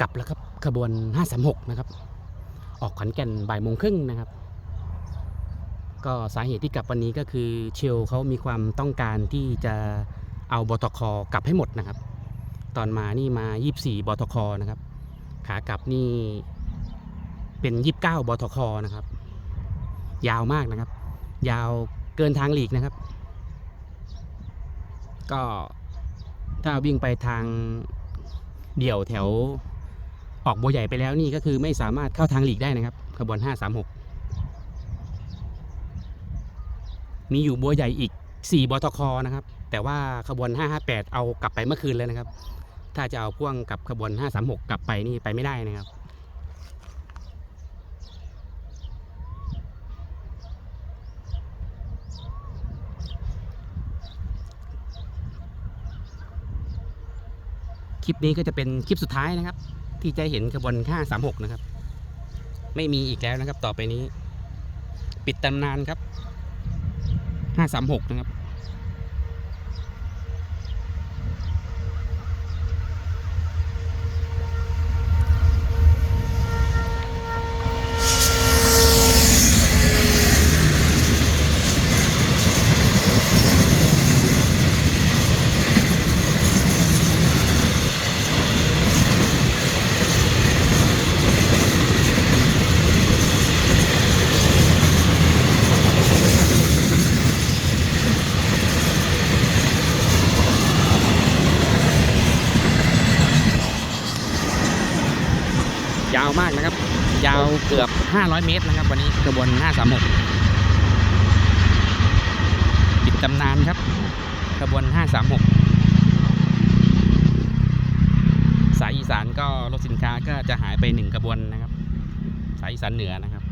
กลับแล้วครับขบวน 536 นะครับ ออกขอนแก่นบ่ายโมงครึ่งนะครับ ก็สาเหตุที่กลับวันนี้ก็คือเชลเขามีความต้องการที่จะเอาบตคกลับให้หมดนะครับ ตอนมานี่มา 24 บตคนะครับ ขากลับนี่เป็น 29 บตคนะครับ ยาวมากนะครับ ยาวเกินทางหลีกนะครับ ก็ถ้าวิ่งไปทางเดี่ยวแถว ออกบัวใหญ่ไปแล้วนี่ก็คือไม่สามารถเข้าทางหลีกได้นะครับขบวน 536 มีอยู่บัวใหญ่อีก 4บตคนะครับ แต่ว่าขบวน 558 เอากลับไปเมื่อคืนเลยนะครับ ถ้าจะเอาพ่วงกับขบวน 536 กลับไปนี่ไปไม่ได้นะครับคลิปนี้ก็จะเป็นคลิปสุดท้ายนะครับ ที่จะเห็นขบวน 536 นะครับ ไม่มีอีกแล้วนะครับ ต่อไปนี้ ปิดตำนานครับ 536 นะครับ ยาวมากนะครับ ยาวเกือบ 500 เมตรนะครับ วันนี้กระบวน 536ปิดตำนานครับกระบวน 536 สายอีสานก็รถสินค้าก็จะหายไปหนึ่งขบวนนะครับ สายอีสานเหนือนะครับ